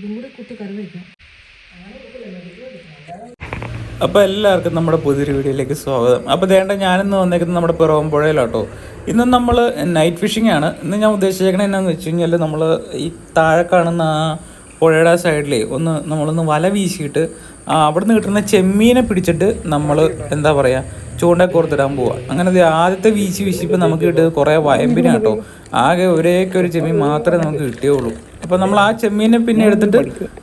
ഇതും അപ്പോൾ എല്ലാവർക്കും നമ്മുടെ പുതിയൊരു വീഡിയോയിലേക്ക് സ്വാഗതം. അപ്പോൾ ദേണ്ട ഞാനിന്ന് വന്നേക്കുന്നത് നമ്മുടെ പിറവമ്പുഴയിലാട്ടോ ഇന്ന് നമ്മൾ നൈറ്റ് ഫിഷിംഗ് ആണ്. ഇന്ന് ഞാൻ ഉദ്ദേശിച്ചേക്കണത് എന്നാന്ന് വെച്ച് കഴിഞ്ഞാൽ നമ്മൾ ഈ താഴെ കാണുന്ന ആ പുഴയുടെ സൈഡിൽ ഒന്ന് നമ്മളൊന്ന് വല വീശിയിട്ട് ആ നിന്ന് കിട്ടുന്ന ചെമ്മീനെ പിടിച്ചിട്ട് നമ്മൾ എന്താ പറയുക ചൂണ്ട കോർത്തിടാൻ പോവുക അങ്ങനെ ആദ്യത്തെ വീശി വീശിപ്പോൾ നമുക്ക് കിട്ടിയത് കുറേ വയമ്പിനാണ് കേട്ടോ ആകെ ഒരേക്കെ ഒരു ചെമ്മീൻ മാത്രമേ നമുക്ക് കിട്ടിയുള്ളൂ. അപ്പോൾ നമ്മൾ ആ ചെമ്മീനെ പിന്നെ എടുത്തിട്ട്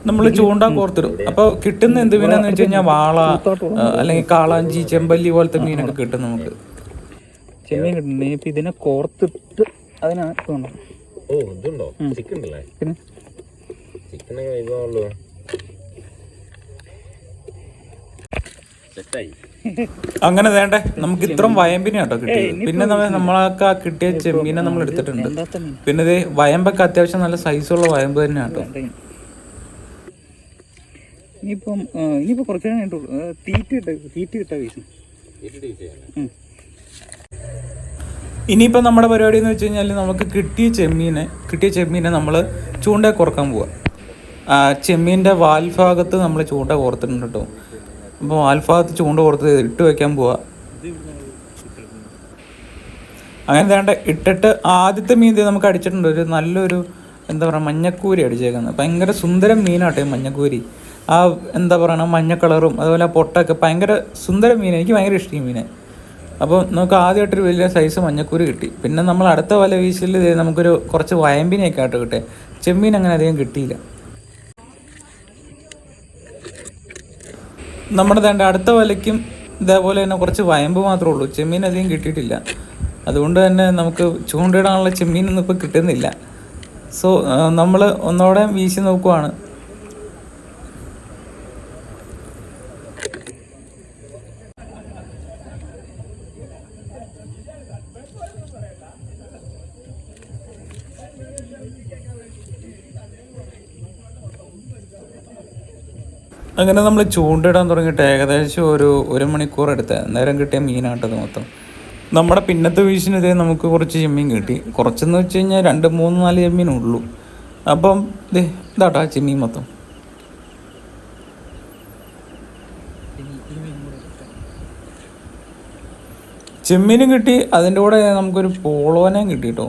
നമ്മൾ ചൂണ്ട കോർത്തിടും. അപ്പോൾ കിട്ടുന്ന എന്ത് മീനാന്ന് വെച്ച് കഴിഞ്ഞാൽ വാള അല്ലെങ്കിൽ കാളാഞ്ചി ചെമ്പല്ലി പോലത്തെ മീനൊക്കെ കിട്ടും നമുക്ക്. ചെമ്മീൻ കിട്ടുന്നുണ്ട് ഇതിനെ കോർത്തിട്ട് അതിനാണ് ഓ ഇതുണ്ടോ? ചിക്കൻ അല്ലേ പിന്നെ ഇതാണല്ലോ സെറ്റായി. അങ്ങനെ വേണ്ട നമുക്ക് ഇത്രയും വയമ്പിനെ കേട്ടോ കിട്ടിയത്. പിന്നെ നമ്മ- നമ്മളൊക്കെ ആ കിട്ടിയ ചെമ്മീനെ നമ്മൾ എടുത്തിട്ടുണ്ട്. പിന്നെ ഇത് വയമ്പൊക്കെ അത്യാവശ്യം നല്ല സൈസുള്ള വയമ്പ് തന്നെ കേട്ടോ. ഇനിയിപ്പം ഇനിയിപ്പോൾ കുറച്ച് തീറ്റ ഇട്ട തീറ്റ ഇട്ട വീശും. ഇനിയിപ്പോൾ നമ്മുടെ പരിപാടി എന്ന് വെച്ച് കഴിഞ്ഞാൽ നമുക്ക് കിട്ടിയ ചെമ്മീനെ കിട്ടിയ ചെമ്മീനെ നമ്മൾ ചൂണ്ടയിൽ കുറയ്ക്കാൻ പോവാം. ചെമ്മീന്റെ വാൽഭാഗത്ത് നമ്മൾ ചൂണ്ട കോർത്തിട്ടുണ്ട് കേട്ടോ. അപ്പോൾ വാൽഭാഗത്ത് ചൂണ്ട കോർത്ത് ഇട്ട് വയ്ക്കാൻ പോവാ. അങ്ങനെ വേണ്ട ഇട്ടിട്ട് ആദ്യത്തെ മീൻ നമുക്ക് അടിച്ചിട്ടുണ്ട്. ഒരു നല്ലൊരു എന്താ പറയുക മഞ്ഞക്കൂരി അടിച്ചേക്കുന്നത്. ഭയങ്കര സുന്ദരം മീനാട്ടെ മഞ്ഞക്കൂരി. ആ എന്താ പറയണ മഞ്ഞ കളറും അതുപോലെ ആ പൊട്ടൊക്കെ ഭയങ്കര സുന്ദര മീൻ എനിക്ക് ഭയങ്കര ഇഷ്ടം മീനെ. അപ്പോൾ നമുക്ക് ആദ്യമായിട്ടൊരു വലിയ സൈസ് മഞ്ഞക്കൂരി കിട്ടി. പിന്നെ നമ്മൾ അടുത്ത വല വീശലിൽ നമുക്കൊരു കുറച്ച് വയമ്പിനെയൊക്കെ ആയിട്ട് കിട്ടേ ചെമ്മീൻ അങ്ങനെ അധികം കിട്ടിയില്ല. നമ്മുടെ വേണ്ട അടുത്ത വലയ്ക്കും ഇതേപോലെ തന്നെ കുറച്ച് വയമ്പ് മാത്രമേ ഉള്ളൂ. ചെമ്മീൻ അധികം കിട്ടിയിട്ടില്ല. അതുകൊണ്ട് തന്നെ നമുക്ക് ചൂണ്ടയിടാനുള്ള ചെമ്മീനൊന്നും ഇപ്പോൾ കിട്ടുന്നില്ല. സോ നമ്മൾ ഒന്നോടെ വീശി നോക്കുവാണ്. അങ്ങനെ നമ്മൾ ചൂണ്ടിടാൻ തുടങ്ങിയിട്ട് ഏകദേശം ഒരു ഒരു മണിക്കൂർ എടുത്ത് നേരം കിട്ടിയ മീനാട്ടത് മൊത്തം. നമ്മുടെ പിന്നത്തെ വീശിനെതിരെ നമുക്ക് കുറച്ച് ചെമ്മീൻ കിട്ടി. കുറച്ചെന്ന് വെച്ച് കഴിഞ്ഞാൽ രണ്ട് മൂന്ന് നാല് ചെമ്മീൻ ഉള്ളൂ. അപ്പം ദേ ഇതാട്ടാ ചെമ്മീൻ മൊത്തം. ചെമ്മീനും കിട്ടി. അതിന്റെ കൂടെ നമുക്കൊരു പോളോനയും കിട്ടി കേട്ടോ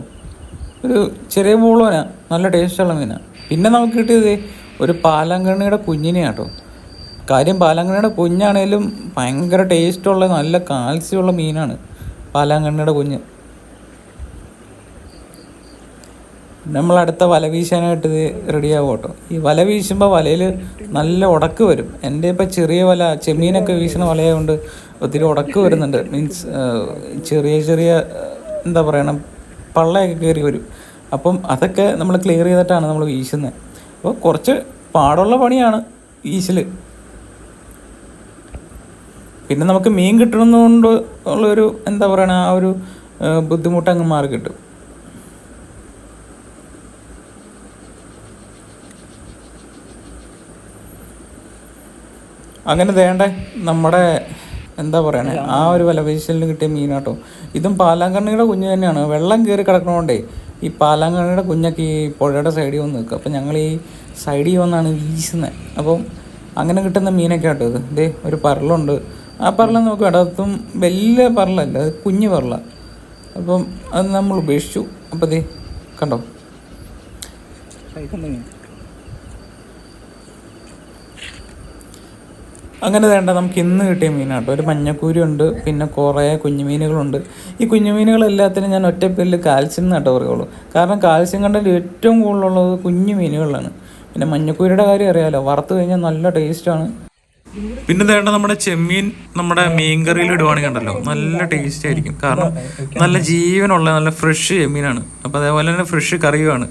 ഒരു ചെറിയ പോളോന. നല്ല ടേസ്റ്റുള്ള മീനാണ് പിന്നെ നമുക്ക് കിട്ടിയത് ഒരു പാലങ്കണ്ണിയുടെ കുഞ്ഞിനെയാണ് കേട്ടോ കാര്യം പാലാങ്കണ്ണിയുടെ കുഞ്ഞാണേലും ഭയങ്കര ടേസ്റ്റുള്ള നല്ല കാൽസ്യമുള്ള മീനാണ് പാലാങ്കണ്ണിയുടെ കുഞ്ഞ്. നമ്മൾ അടുത്ത വല വീശാനായിട്ട് റെഡിയാവും കേട്ടോ. ഈ വല വീശുമ്പോൾ വലയിൽ നല്ല ഉടക്ക് വരും. എന്റെ ഇപ്പം ചെറിയ വല ചെമ്മീനൊക്കെ വീശുന്ന വലയായതുകൊണ്ട് ഒത്തിരി ഉടക്ക് വരുന്നുണ്ട്. മീൻസ് ചെറിയ ചെറിയ എന്താ പറയണം പള്ളയൊക്കെ കയറി വരും. അപ്പം അതൊക്കെ നമ്മൾ ക്ലിയർ ചെയ്തിട്ടാണ് നമ്മൾ വീശുന്നത്. അപ്പോൾ കുറച്ച് പാടുള്ള പണിയാണ് വീശൽ പിന്നെ നമുക്ക് മീൻ കിട്ടുന്നതുകൊണ്ട് ഉള്ളൊരു എന്താ പറയണ ആ ഒരു ബുദ്ധിമുട്ട് അങ്ങ് മാറി കിട്ടും. അങ്ങനെ വേണ്ടേ നമ്മുടെ എന്താ പറയണേ ആ ഒരു വലവീശലിന് കിട്ടിയ മീനാട്ടോ ഇതും പാലാങ്കണ്ണിയുടെ കുഞ്ഞ് തന്നെയാണ്. വെള്ളം കയറി കിടക്കണോണ്ടേ ഈ പാലാങ്കണ്ണിയുടെ കുഞ്ഞൊക്കെ ഈ പുഴയുടെ സൈഡിൽ വന്ന് നിൽക്കും. അപ്പം ഞങ്ങൾ ഈ സൈഡിൽ വന്നാണ് വീശുന്നത് അപ്പം അങ്ങനെ കിട്ടുന്ന മീനൊക്കെ ആട്ടോ ഇത്. ദേ ഒരു പരലുണ്ട്. ആ പറല നമുക്ക് അതും വലിയ പറലല്ല അത് കുഞ്ഞു പറല അപ്പം അത് നമ്മൾ ഉപേക്ഷിച്ചു. അപ്പം ദേ കണ്ടോ? അങ്ങനെ വേണ്ട നമുക്ക് ഇന്ന് കിട്ടിയ മീനാട്ടോ. ഒരു മഞ്ഞക്കൂരി ഉണ്ട് പിന്നെ കുറേ കുഞ്ഞുമീനുകളുണ്ട്. ഈ കുഞ്ഞുമീനുകളെല്ലാത്തിനും ഞാൻ ഒറ്റ പേരിൽ കാൽസ്യം എന്നാട്ടോ പറയുള്ളൂ. കാരണം കാൽസ്യം കണ്ടതിൽ ഏറ്റവും കൂടുതലുള്ളത് കുഞ്ഞു മീനുകളാണ് പിന്നെ മഞ്ഞക്കൂരിയുടെ കാര്യം അറിയാമല്ലോ വറുത്ത് കഴിഞ്ഞാൽ നല്ല ടേസ്റ്റാണ് പിന്നെ വേണ്ട നമ്മുടെ ചെമ്മീൻ നമ്മുടെ മീൻ കറിയിൽ ഇടുവാണെങ്കിൽ ഉണ്ടല്ലോ നല്ല ടേസ്റ്റ് ആയിരിക്കും. കാരണം നല്ല ജീവനുള്ള നല്ല ഫ്രഷ് ചെമ്മീനാണ്. അപ്പോൾ അതേപോലെ തന്നെ ഫ്രഷ് കറിയുമാണ്.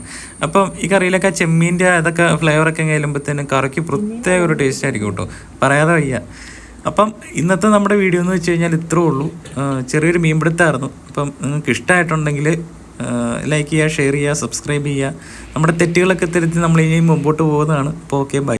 അപ്പം ഈ കറിയിലൊക്കെ ചെമ്മീന്റെ അതൊക്കെ ഫ്ലേവറൊക്കെ കഴിയുമ്പോഴത്തേനും കറിക്ക് പ്രത്യേക ഒരു ടേസ്റ്റ് ആയിരിക്കും കേട്ടോ. പറയാതെ വയ്യ. അപ്പം ഇന്നത്തെ നമ്മുടെ വീഡിയോ എന്ന് വെച്ച് കഴിഞ്ഞാൽ ഇത്രേ ഉള്ളൂ. ചെറിയൊരു മീൻപിടുത്തമായിരുന്നു അപ്പം നിങ്ങൾക്ക് ഇഷ്ടമായിട്ടുണ്ടെങ്കിൽ ലൈക്ക് ചെയ്യുക ഷെയർ ചെയ്യുക സബ്സ്ക്രൈബ് ചെയ്യുക. നമ്മുടെ തെറ്റുകളൊക്കെ തിരുത്തി നമ്മൾ ഇനിയും മുമ്പോട്ട് പോകുന്നതാണ്. അപ്പോൾ ഓക്കെ ബൈ